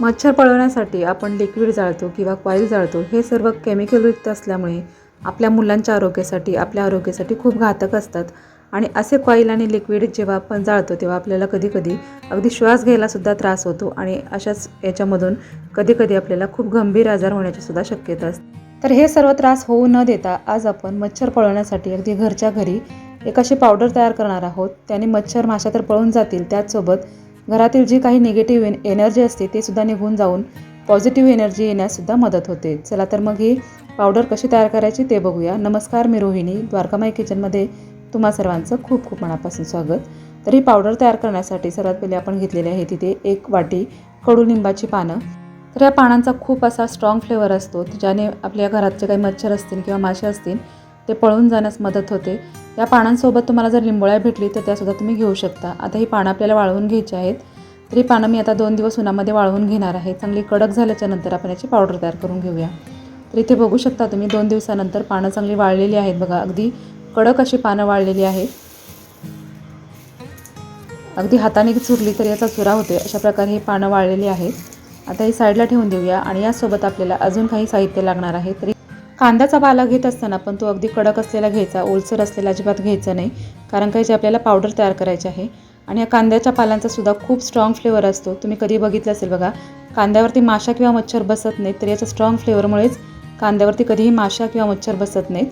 मच्छर पळवण्यासाठी आपण लिक्विड जाळतो किंवा कॉईल जाळतो हे सर्व केमिकलयुक्त असल्यामुळे आपल्या मुलांच्या आरोग्यासाठी आपल्या आरोग्यासाठी खूप घातक असतात. आणि असे कॉईल आणि लिक्विड जेव्हा आपण जाळतो तेव्हा आपल्याला कधीकधी अगदी श्वास घ्यायलासुद्धा त्रास होतो आणि अशाच याच्यामधून कधीकधी आपल्याला खूप गंभीर आजार होण्याची सुद्धा शक्यता असते. तर हे सर्व त्रास होऊ न देता आज आपण मच्छर पळवण्यासाठी अगदी घरच्या घरी एक अशी पावडर तयार करणार आहोत. त्याने मच्छर माशा तर पळून जातील त्याचसोबत घरातील जी काही निगेटिव्ह एन एनर्जी असते ते सुद्धा निघून जाऊन पॉझिटिव्ह एनर्जी येण्याससुद्धा मदत होते. चला तर मग ही पावडर कशी तयार करायची ते बघूया. नमस्कार मी रोहिणी. द्वारकामाई किचनमध्ये तुम्हा सर्वांचं खूप खूप मनापासून स्वागत. तर ही पावडर तयार करण्यासाठी सर्वात पहिले आपण घेतलेली आहे तिथे एक वाटी कडुलिंबाची पानं. तर या पानांचा खूप असा स्ट्रॉंग फ्लेवर असतो ज्याने आपल्या घरात जे काही मच्छर असतील किंवा मासे असतील ते पळून जाण्यास मदत होते. या पानांसोबत तुम्हाला जर लिंबोळ्या भेटली तर त्यासुद्धा तुम्ही घेऊ शकता. आता ही पानं आपल्याला वाळवून घ्यायची आहेत. तर ही पानं मी आता दोन दिवस उन्हामध्ये वाळवून घेणार आहे. चांगली कडक झाल्याच्यानंतर आपण याची पावडर तयार करून घेऊया. तर इथे बघू शकता तुम्ही दोन दिवसानंतर पानं चांगली वाळलेली आहेत. बघा अगदी कडक अशी पानं वाळलेली आहेत. अगदी हाताने चुरली तर याचा चुरा होते अशा प्रकारे ही पानं वाळलेली आहेत. आता ही साईडला ठेवून देऊया आणि यासोबत आपल्याला अजून काही साहित्य लागणार आहे. तरी कांद्याचा पाला घेत असताना पण तो अगदी कडक असलेला घ्यायचा ओलसर असलेला अजिबात घ्यायचा नाही कारण काही जे आपल्याला पावडर तयार करायची आहे. आणि या कांद्याच्या पालांचा सुद्धा खूप स्ट्रॉंग फ्लेवर असतो. तुम्ही कधी बघितलं असेल बघा कांद्यावरती माशा किंवा मच्छर बसत नाहीत तर याच्या स्ट्रॉंग फ्लेवरमुळेच कांद्यावरती कधीही माशा किंवा मच्छर बसत नाहीत.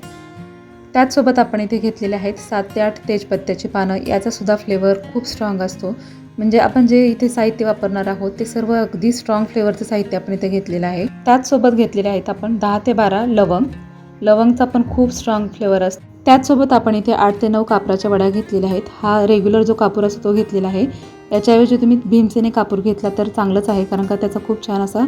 त्याचसोबत आपण इथे घेतलेले आहेत सात ते आठ तेजपत्त्याची पानं याचासुद्धा फ्लेवर खूप स्ट्रॉंग असतो. म्हणजे आपण जे इथे साहित्य वापरणार आहोत ते सर्व अगदी स्ट्रॉंग फ्लेवरचं साहित्य आपण इथे घेतलेलं आहे. त्याचसोबत घेतलेले आहेत आपण दहा ते बारा लवंग. लवंगचा पण खूप स्ट्रॉंग फ्लेवर असतो. त्याचसोबत आपण इथे आठ ते नऊ कापराच्या वड्या घेतलेल्या आहेत. हा रेग्युलर जो कापूर असतो तो घेतलेला आहे. याच्याऐवजी तुम्ही भीमसेने कापूर घेतला तर चांगलंच आहे कारण का त्याचा खूप छान असा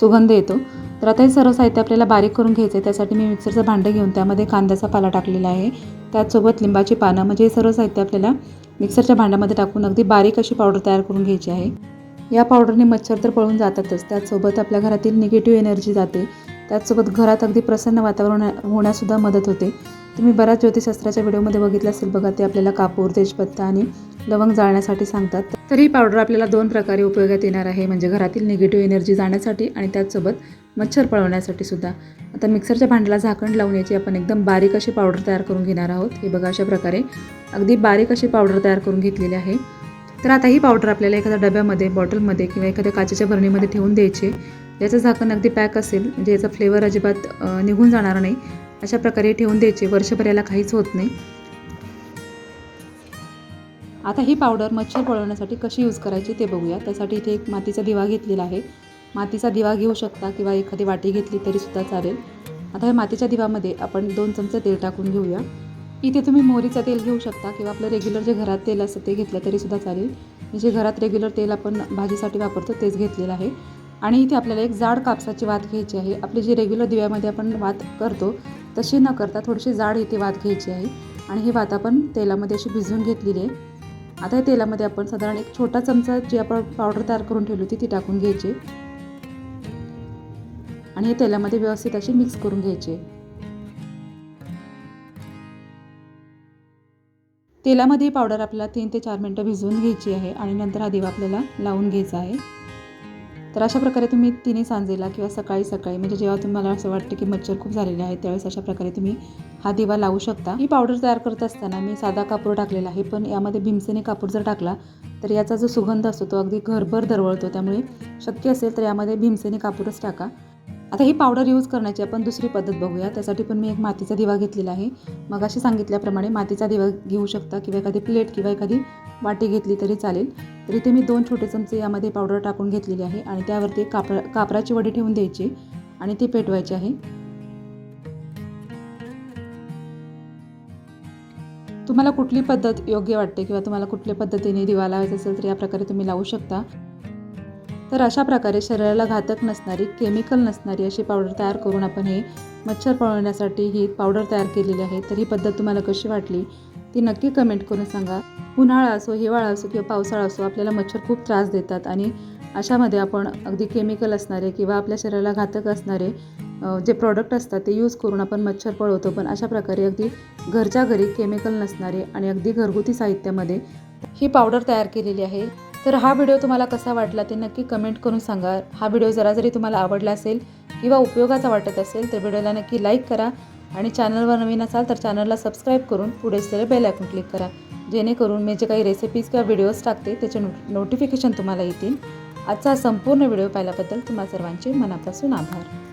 सुगंध येतो. तर आता हे सर्व साहित्य आपल्याला बारीक करून घ्यायचं आहे त्यासाठी मी मिक्सरचं भांडं घेऊन त्यामध्ये कांद्याचा पाला टाकलेला आहे. त्याचसोबत लिंबाची पानं म्हणजे हे सर्व साहित्य आपल्याला मिक्सरच्या भांड्यामध्ये टाकून अगदी बारीक अशी पावडर तयार करून घ्यायची आहे. या पावडरने मच्छर तर पळून जातातच. त्याचसोबत आपल्या घरातील निगेटिव्ह एनर्जी जाते. त्याचसोबत घरात अगदी प्रसन्न वातावरण होण्यासुद्धा मदत होते. तुम्ही बऱ्याच ज्योतिषशास्त्राच्या व्हिडिओमध्ये बघितलं असेल बघा ते आपल्याला कापूर तेजपत्ता आणि लवंग जाळण्यासाठी सांगतात. तर ही पावडर आपल्याला दोन प्रकारे उपयोगात येणार आहे. म्हणजे घरातील निगेटिव्ह एनर्जी जाण्यासाठी आणि त्याचसोबत मच्छर पळवण्यासाठी सुद्धा. आता मिक्सरच्या भांड्याला झाकण लावून याची आपण एकदम बारीक अशी पावडर तयार करून घेणार आहोत. हे बघा अशा प्रकारे. अगदी बारीक अशी पावडर तयार करून घेतलेली आहे. तर आता ही पावडर आपल्याला एखाद्या डब्यामध्ये बॉटलमध्ये किंवा एखाद्या काचेच्या भरणीमध्ये ठेवून द्यायची. याचं झाकण अगदी पॅक असेल म्हणजे याचा फ्लेवर अजिबात निघून जाणार नाही. अशा प्रकारे ठेवून द्यायचे. वर्षभर याला काहीच होत नाही. आता ही पावडर मच्छर पळवण्यासाठी कशी यूज करायची ते बघूया. त्यासाठी इथे एक मातीचा दिवा घेतलेला आहे. मातीचा दिवा घेऊ शकता किंवा एखादी वाटी घेतली तरीसुद्धा चालेल. आता या मातीच्या दिवामध्ये आपण दोन चमचे तेल टाकून घेऊया. इथे तुम्ही मोहरीचं तेल घेऊ शकता किंवा आपलं रेग्युलर जे घरात तेल असतं ते घेतलं तरीसुद्धा चालेल. मी जे घरात रेग्युलर तेल आपण भाजीसाठी वापरतो तेच घेतलेलं आहे. आणि इथे आपल्याला एक जाड कापसाची वात घ्यायची आहे. आपली जी रेग्युलर दिव्यामध्ये आपण वात करतो तशी न करता थोडीशी जाड इथे वात घ्यायची आहे. आणि ही वात आपण तेलामध्ये अशी भिजवून घेतलेली आहे. आता या तेलामध्ये आपण साधारण एक छोटा चमचा जी आपण पावडर तयार करून ठेवली होती ती टाकून घ्यायची आणि हे तेलामध्ये व्यवस्थित अशी मिक्स करून घ्यायची. तेलामध्ये पावडर आपल्याला तीन ते चार मिनटं भिजवून घ्यायची आहे आणि नंतर हा दिवा आपल्याला लावून घ्यायचा आहे. तर अशा प्रकारे तुम्ही तिन्ही सांजेला किंवा सकाळी सकाळी म्हणजे जेव्हा तुम्हाला असं वाटतं की मच्छर खूप झालेले आहेत त्यावेळेस अशा प्रकारे तुम्ही हा दिवा लावू शकता. ही पावडर तयार करत असताना मी साधा कापूर टाकलेला आहे पण यामध्ये भीमसेने कापूर जर टाकला तर याचा जो सुगंध असतो तो अगदी घरभर दरवळतो. त्यामुळे शक्य असेल तर यामध्ये भीमसेने कापूरच टाका. आता ही पावडर यूज करण्याची आपण दुसरी पद्धत बघूया. त्यासाठी पण मी एक मातीचा दिवा घेतलेला आहे. मग अशी सांगितल्याप्रमाणे मातीचा दिवा घेऊ शकता किंवा एखादी प्लेट किंवा एखादी वाटी घेतली तरी चालेल. तर इथे मी दोन छोटे चमचे यामध्ये पावडर टाकून घेतलेली आहे आणि त्यावरती कापरा कापराची वडी ठेवून द्यायची आणि ती पेटवायची आहे. तुम्हाला कुठली पद्धत योग्य वाटते किंवा तुम्हाला कुठल्या पद्धतीने दिवा लावायचा असेल तर या प्रकारे तुम्ही लावू शकता. तर अशा प्रकारे शरीराला घातक नसणारी केमिकल नसणारी अशी पावडर तयार करून आपण हे मच्छर पळवण्यासाठी ही पावडर तयार केलेली आहे. तर ही पद्धत तुम्हाला कशी वाटली? ती नक्की कमेंट करून सांगा. उन्हाळा असो हिवाळा असो किंवा पावसाळा असो आपल्याला मच्छर खूप त्रास देतात आणि अशामध्ये आपण अगदी केमिकल असणारे किंवा आपल्या शरीराला घातक असणारे जे प्रॉडक्ट असतात ते यूज करून आपण मच्छर पळवतो. पण अशा प्रकारे अगदी घरच्या घरी केमिकल नसणारे आणि अगदी घरगुती साहित्यामध्ये ही पावडर तयार केलेली आहे. तर हा व्हिडिओ तुम्हाला कसा वाटला ते नक्की कमेंट करून सांगा. हा व्हिडिओ जरा जरी तुम्हाला आवडला असेल किंवा उपयोगाचा वाटत असेल तर व्हिडिओला नक्की लाईक करा आणि चॅनलवर नवीन असाल तर चॅनलला सबस्क्राईब करून पुढे असलेले बेल आयकॉन क्लिक करा. जेणेकरून मी जे काही रेसिपीज किंवा व्हिडिओज टाकते त्याचे नो नोटिफिकेशन तुम्हाला येतील. आजचा संपूर्ण व्हिडिओ पाहिल्याबद्दल तुम्हा सर्वांचे मनापासून आभार.